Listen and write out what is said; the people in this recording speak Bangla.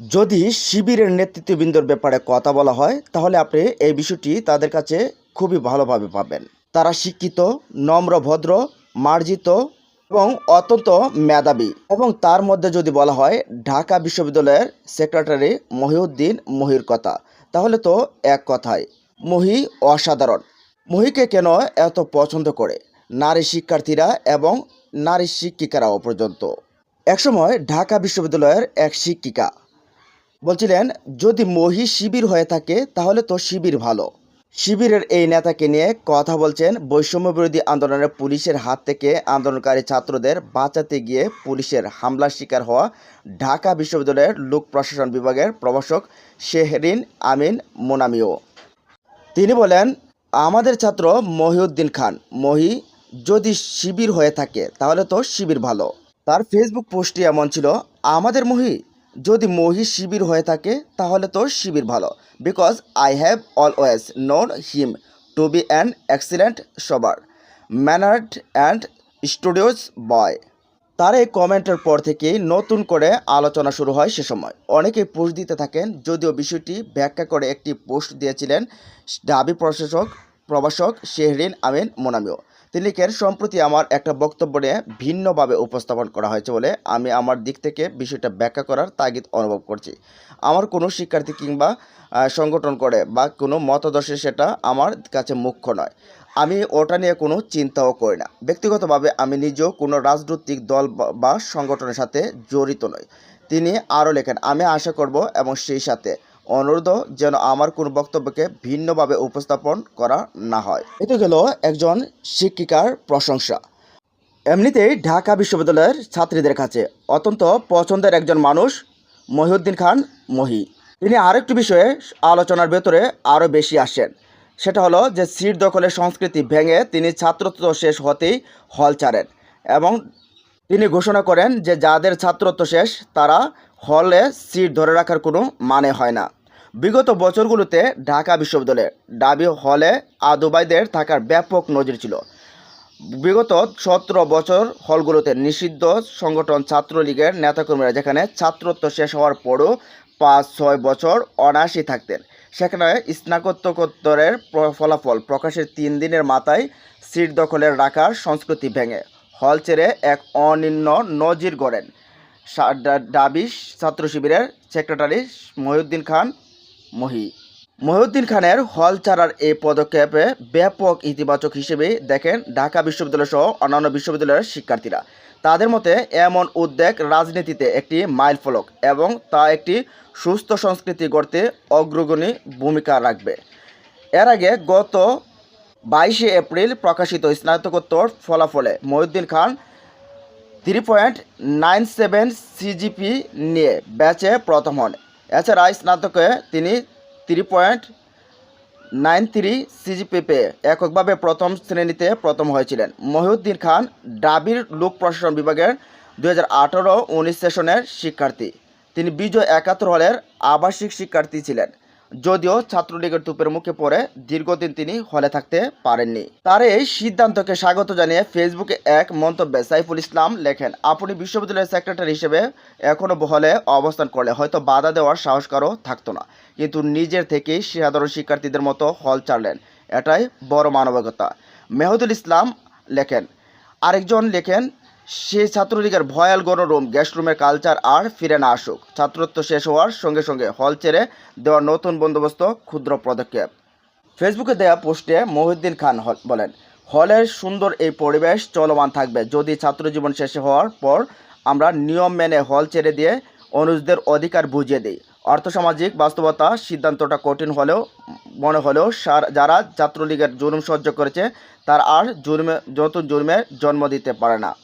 যদি শিবিরের নেতৃত্ববৃন্দর ব্যাপারে কথা বলা হয়, তাহলে আপনি এই বিষয়টি তাদের কাছে খুবই ভালোভাবে পাবেন। তারা শিক্ষিত, নম্র, ভদ্র, মার্জিত এবং অত্যন্ত মেধাবী। এবং তার মধ্যে যদি বলা হয়, ঢাকা বিশ্ববিদ্যালয়ের সেক্রেটারি মহিউদ্দিন মহির কথা, তাহলে তো এক কথায়, মহি অসাধারণ। মহিকে কেন এত পছন্দ করে? নারী শিক্ষার্থীরা এবং নারী শিক্ষিকারাও পর্যন্ত। একসময় ঢাকা বিশ্ববিদ্যালয়ের এক শিক্ষিকা বলছিলেন, যদি মহি শিবির হয়ে থাকে, তাহলে তো শিবির ভালো। শিবিরের এই নেতাকে নিয়ে কথা বলছেন বৈষম্য বিরোধী আন্দোলনে পুলিশের হাত থেকে আন্দোলনকারী ছাত্রদের বাঁচাতে গিয়ে পুলিশের হামলার শিকার হওয়া ঢাকা বিশ্ববিদ্যালয়ের লোক প্রশাসন বিভাগের প্রভাষক শেহরিন আমিন মোনামিও। তিনি বলেন, আমাদের ছাত্র মহিউদ্দিন খান, মহি, যদি শিবির হয়ে থাকে, তাহলে তো শিবির ভালো। তার ফেসবুক পোস্টটি এমন ছিল, আমাদের মহি যদি মহি শিবির হয়ে থাকে, তাহলে তো শিবির ভালো। Because I have always known him to be an excellent সবার ম্যানার্ড অ্যান্ড স্টুডিওস বয় তার এই কমেন্টের পর থেকেই নতুন করে আলোচনা শুরু হয় সে সময়। অনেকেই পোস্ট দিতে থাকেন, যদিও বিষয়টি ব্যাখ্যা করে একটি পোস্ট দিয়েছিলেন ডাবি প্রশাসক, প্রভাষক শেহরিন আমিন মোনামিও। তিনি লিখেন সম্প্রতি আমার একটা বক্তব্য নিয়ে ভিন্নভাবে উপস্থাপন করা হয়েছে বলে আমি আমার দিক থেকে বিষয়টা ব্যাখ্যা করার তাগিদ অনুভব করছি। আমার কোনো শিক্ষার্থী কিংবা সংগঠন করে বা কোনো মতাদর্শে সেটা আমার কাছে মুখ্য নয়। আমি ওটা নিয়ে কোনো চিন্তাও করি না। ব্যক্তিগতভাবে আমি নিজেও কোনো রাজনৈতিক দল বা- সংগঠনের সাথে জড়িত নই। তিনি আরও লেখেন, আমি আশা করব এবং সেই সাথে। অনুরোধ যেন আমার কোনো বক্তব্যকে ভিন্নভাবে উপস্থাপন করা না হয়। এতে গেল একজন শিক্ষিকার প্রশংসা। এমনিতেই ঢাকা বিশ্ববিদ্যালয়ের ছাত্রীদের কাছে অত্যন্ত পছন্দের একজন মানুষ মহিউদ্দিন খান মহি। তিনি আরেকটি বিষয়ে আলোচনার ভেতরে আরও বেশি আসেন। সেটা হলো যে সিট দখলের সংস্কৃতি ভেঙে তিনি ছাত্রত্ব শেষ হতেই হল ছাড়েন এবং তিনি ঘোষণা করেন যে যাদের ছাত্রত্ব শেষ, তারা হলে সিট ধরে রাখার কোনো মানে হয় না। বিগত বছরগুলোতে ঢাকা বিশ্ববিদ্যালয়ে ডাবি হলে আদুবাইদের থাকার ব্যাপক নজির ছিল। বিগত সতেরো বছর হলগুলোতে নিষিদ্ধ সংগঠন ছাত্রলীগের নেতাকর্মীরা যেখানে ছাত্রত্ব শেষ হওয়ার পরও পাঁচ, ছয় বছর অনায়াসী থাকতেন, সেখানে স্নাতকোত্তরের ফলাফল প্রকাশের তিন দিনের মাথায় সিট দখলের রাখার সংস্কৃতি ভেঙে হল ছেড়ে এক অনিন্য নজির গড়েন। সা- ডা- ডাবি ছাত্র শিবিরের সেক্রেটারি মহিউদ্দিন খান মহি। মহিউদ্দিন খানের হল ছাড়ার এই পদক্ষেপে ব্যাপক ইতিবাচক হিসেবে দেখেন ঢাকা বিশ্ববিদ্যালয় সহ অন্যান্য বিশ্ববিদ্যালয়ের শিক্ষার্থীরা। তাদের মতে এমন উদ্যোগ রাজনীতিতে একটি মাইলফলক এবং তা একটি সুস্থ সংস্কৃতি গড়তে অগ্রগণী ভূমিকা রাখবে। এর আগে গত বাইশে এপ্রিল প্রকাশিত স্নাতকোত্তর ফলাফলে Mohiuddin Khan three point nine seven CGPA নিয়ে ব্যাচে প্রথম হন। এছাড়া স্নাতকে তিনি three point nine three CGPA এককভাবে প্রথম শ্রেণীতে প্রথম হয়েছিলেন। মহিউদ্দিন খান ডাবির লোক প্রশাসন বিভাগের দু হাজার আঠারো উনিশ সেশনের শিক্ষার্থী। তিনি বিজয় একাত্তর হলের আবাসিক শিক্ষার্থী ছিলেন। যদিও ছাত্রলীগের তুপের মুখে পড়ে, দীর্ঘদিন তিনি হলে থাকতে পারেননি। তার এই সিদ্ধান্তকে স্বাগত জানিয়ে ফেসবুকে এক মন্তব্যে সাইফুল ইসলাম লেখেন, আপনি বিশ্ববিদ্যালয়ের সেক্রেটারি হিসেবে এখনও হলে অবস্থান করলে হয়তো বাধা দেওয়ার সাহস কারও থাকতো না। কিন্তু নিজের থেকেই সাধারণ শিক্ষার্থীদের মতো হল ছাড়লেন। এটাই বড় মানবিকতা। মেহদুল ইসলাম লেখেন, আরেকজন লেখেন সেই ছাত্রলীগের ভয়াল গণরুম গেস্ট রুমের কালচার আর ফিরে না আসুক। ছাত্রত্ব শেষ হওয়ার সঙ্গে সঙ্গে হল ছেড়ে দেওয়া নতুন বন্দোবস্ত, ক্ষুদ্র পদক্ষেপ। ফেসবুকে দেওয়া পোস্টে মহিউদ্দিন খান বলেন, হলের সুন্দর এই পরিবেশ চলমান থাকবে। যদি ছাত্রজীবন শেষ হওয়ার পর আমরা নিয়ম মেনে হল ছেড়ে দিয়ে অনুজদের অধিকার বুঝিয়ে দিই। অর্থসামাজিক বাস্তবতা সিদ্ধান্তটা কঠিন হলেও, মনে হলেও সার- যারা ছাত্রলীগের জুলুম সহ্য করেছে, তার আর জুলমে নতুন জুলমের জন্ম দিতে পারে না।